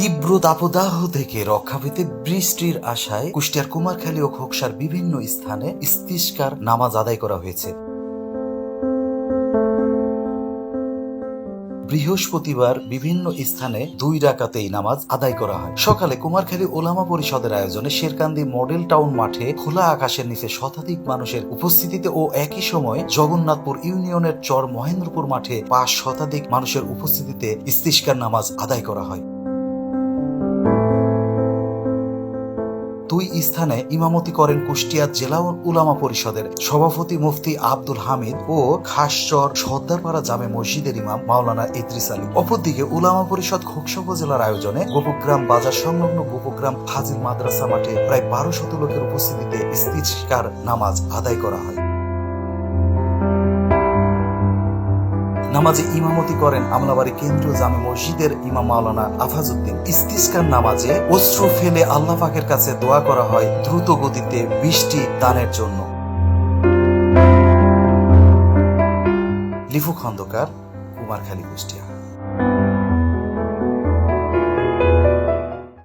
তীব্র দাবদাহ থেকে রক্ষা পেতে বৃষ্টির আশায় কুষ্টিয়ার কুমারখালী ও খোকসার বিভিন্ন স্থানে ইস্তিস্কার নামাজ আদায় করা হয়েছে। বৃহস্পতিবার বিভিন্ন স্থানে দুই রাকাতেই নামাজ আদায় করা হয়। সকালে কুমারখালী ওলামা পরিষদের আয়োজনে শেরকান্দি মডেল টাউন মাঠে খোলা আকাশের নিচে শতাধিক মানুষের উপস্থিতিতে ও একই সময় জগন্নাথপুর ইউনিয়নের চর মহেন্দ্রপুর মাঠে পাঁচ শতাধিক মানুষের উপস্থিতিতে ইস্তিস্কার নামাজ আদায় করা হয়। দুই স্থানে ইমামতি করেন কুষ্টিয়া জেলা উলামা পরিষদের সভাপতি মুফতি আব্দুল হামিদ ও খাসচর সর্দারপাড়া জামে মসজিদের ইমাম মাওলানা ইদ্রিস আলী। অপরদিকে উলামা পরিষদ খোকসা উপজেলার আয়োজনে গোপগ্রাম বাজার সংলগ্ন গোপগ্রাম ফাজিল মাদ্রাসা মাঠে প্রায় বারো শত লোকের উপস্থিতিতে ইস্তিস্কার নামাজ আদায় করা হয়। নামাজে ইমামতি করেন আমলাবাড়ি কেন্দ্রীয় জামে মসজিদের ইমাম মাওলানা আফাজউদ্দিন। ইস্তিস্কার নামাজে অশ্রু ফেলে আল্লাহ পাকের কাছে দোয়া করা হয় দ্রুত গতিতে বৃষ্টি দানের জন্য। লিফু খন্দকার, কুমারখালী কুষ্টিয়া।